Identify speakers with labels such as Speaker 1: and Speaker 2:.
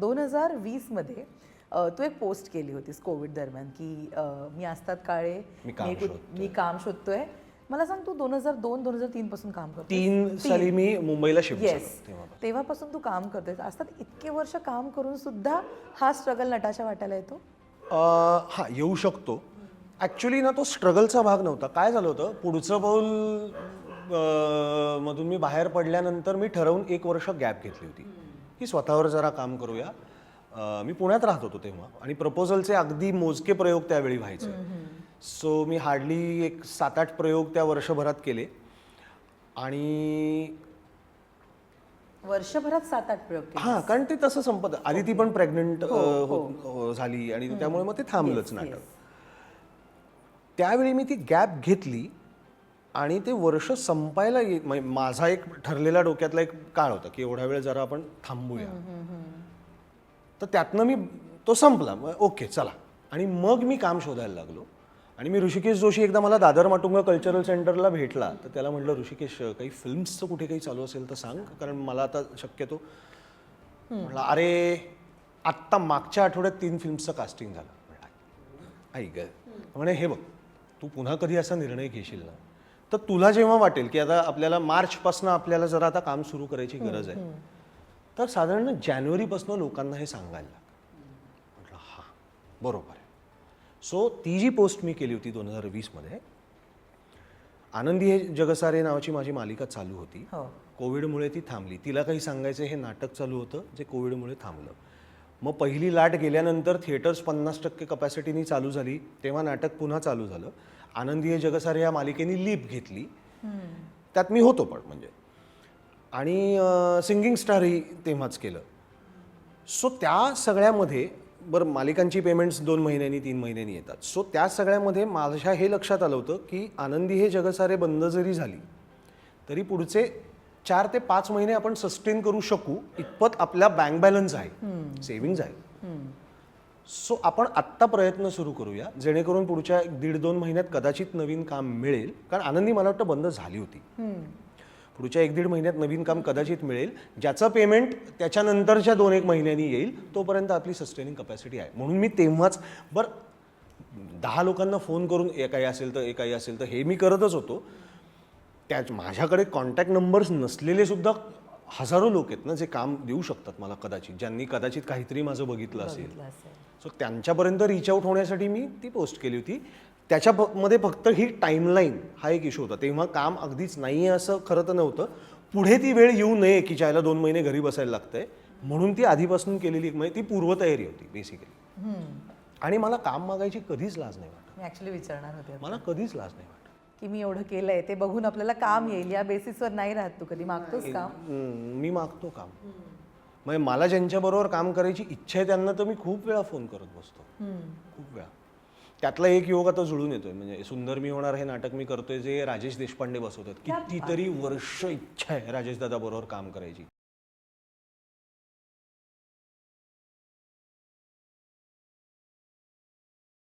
Speaker 1: दोन हजार वीसमध्ये तू एक पोस्ट केली होतीस कोविड दरम्यान की मी असतात काळे
Speaker 2: मी काम
Speaker 1: मी काम शोधतोय. मला सांग तू दोन हजार दोन दोन हजार तीन पासून काम करतो
Speaker 2: तीन साली मी मुंबईला शिफ्ट
Speaker 1: येस
Speaker 2: तेव्हा
Speaker 1: तेव्हापासून. तू काम करतोय असतात इतके वर्ष काम करून सुद्धा हा स्ट्रगल नटाच्या वाट्याला येतो?
Speaker 2: हा येऊ शकतो. ॲक्च्युली ना तो स्ट्रगलचा भाग नव्हता. काय झालं होतं? पुढचं पाऊल मधून मी बाहेर पडल्यानंतर मी ठरवून एक वर्ष गॅप घेतली होती. की स्वतःवर जरा काम करूया. अं, मी पुण्यात राहत होतो तेव्हा आणि प्रपोजलचे अगदी मोजके प्रयोग त्यावेळी व्हायचे. सो मी हार्डली एक सात आठ प्रयोग त्या वर्षभरात केले. आणि
Speaker 1: वर्षभरात सात आठ प्रयोग केले.
Speaker 2: हा कारण ते तसं संपत. आधी ती पण प्रेग्नंट झाली आणि त्यामुळे मग ते थांबलंच नाटक. त्यावेळी मी ती गॅप घेतली. आणि ते वर्ष संपायला ये- म्हणजे माझा एक ठरलेला डोक्यातला एक काळ होता की एवढा वेळ जरा आपण थांबूया. तर त्यातनं मी तो संपला. ओके चला. आणि मग मी काम शोधायला लागलो. आणि मी ऋषिकेश जोशी एकदा मला दादर माटुंगा कल्चरल सेंटरला भेटला. तर त्याला म्हटलं ऋषिकेश काही फिल्म्सचं कुठे काही चालू असेल तर सांग. कारण मला आता शक्यतो म्हटलं अरे आत्ता मागच्या आठवड्यात तीन फिल्म्सचं कास्टिंग झालं. म्हटलं ऐक म्हणे हे बघ तू पुन्हा कधी असा निर्णय घेशील ना तर तुला जेव्हा वाटेल की आता आपल्याला मार्चपासून आपल्याला जरा आता काम सुरू करायची गरज आहे तर साधारण जानेवारीपासून लोकांना हे सांगायला लाग म्हटलं हां बरोबर आहे. सो ती जी पोस्ट मी केली होती दोन हजार वीसमध्ये आनंदी हे जगसारे नावाची माझी मालिका चालू होती.
Speaker 1: हो.
Speaker 2: कोविडमुळे ती थांबली. तिला काही सांगायचं हे नाटक चालू होतं जे कोविडमुळे थांबलं. मग पहिली लाट गेल्यानंतर थिएटर्स पन्नास टक्के कपॅसिटीनी चालू झाली. तेव्हा नाटक पुन्हा चालू झालं. आनंदी हे जगसारे या मालिकेने लीप घेतली. त्यात मी होतो पण म्हणजे. आणि सिंगिंग स्टारही तेव्हाच केलं. सो त्या सगळ्यामध्ये बरं मालिकांची पेमेंट्स दोन महिन्यांनी तीन महिन्यांनी येतात. सो त्या सगळ्यामध्ये माझ्या हे लक्षात आलं होतं की आनंदी हे जगसारे बंद जरी झाली तरी पुढचे चार ते पाच महिने आपण सस्टेन करू शकू. इतपत आपला बँक बॅलन्स आहे. सेव्हिंग्ज आहे सो आपण आत्ता प्रयत्न सुरू करूया जेणेकरून पुढच्या एक दीड दोन महिन्यात कदाचित नवीन काम मिळेल. कारण आनंदी मला वाटतं बंद झाली होती. पुढच्या एक दीड महिन्यात नवीन काम कदाचित मिळेल. ज्याचं पेमेंट त्याच्यानंतरच्या दोन एक महिन्यांनी येईल तोपर्यंत आपली सस्टेनिंग कपॅसिटी आहे. म्हणून मी तेव्हाच बरं दहा लोकांना फोन करून ए काही असेल तर ए काही असेल तर हे मी करतच होतो. त्याच माझ्याकडे कॉन्टॅक्ट नंबर्स नसलेले सुद्धा हजारो लोक आहेत ना जे काम देऊ शकतात मला कदाचित ज्यांनी कदाचित काहीतरी माझं बघितलं असेल.
Speaker 1: बघितलं असेल.
Speaker 2: सो त्यांच्यापर्यंत रीच आउट होण्यासाठी मी ती पोस्ट केली होती. त्याच्या प- मध्ये फक्त ही टाईमलाईन हा एक इशू होता. तेव्हा काम अगदीच नाही आहे असं खरं तर नव्हतं. पुढे ती वेळ येऊ नये की ज्याला दोन महिने घरी बसायला लागतंय. म्हणून ती आधीपासून केलेली एक म्हणजे ती पूर्वतयारी होती बेसिकली आणि मला काम मागायची कधीच लाज नाही वाटत.
Speaker 1: मी विचारणार होते
Speaker 2: मला कधीच लाज नाही वाटत.
Speaker 1: की मी एवढं केलंय ते बघून आपल्याला काम येईल. या बेसिसवर नाही राहत तू कधी. मागतोस काम?
Speaker 2: हम्म, मी मागतो काम. म्हणजे मला ज्यांच्याबरोबर काम करायची इच्छा आहे त्यांना तर मी खूप वेळा फोन करत बसतो. खूप वेळा. त्यातला एक योग आता जुळून येतोय. म्हणजे सुंदर मी होणार हे नाटक मी करतोय जे राजेश देशपांडे बसवतात. कितीतरी वर्ष इच्छा आहे राजेश दादा बरोबर काम करायची.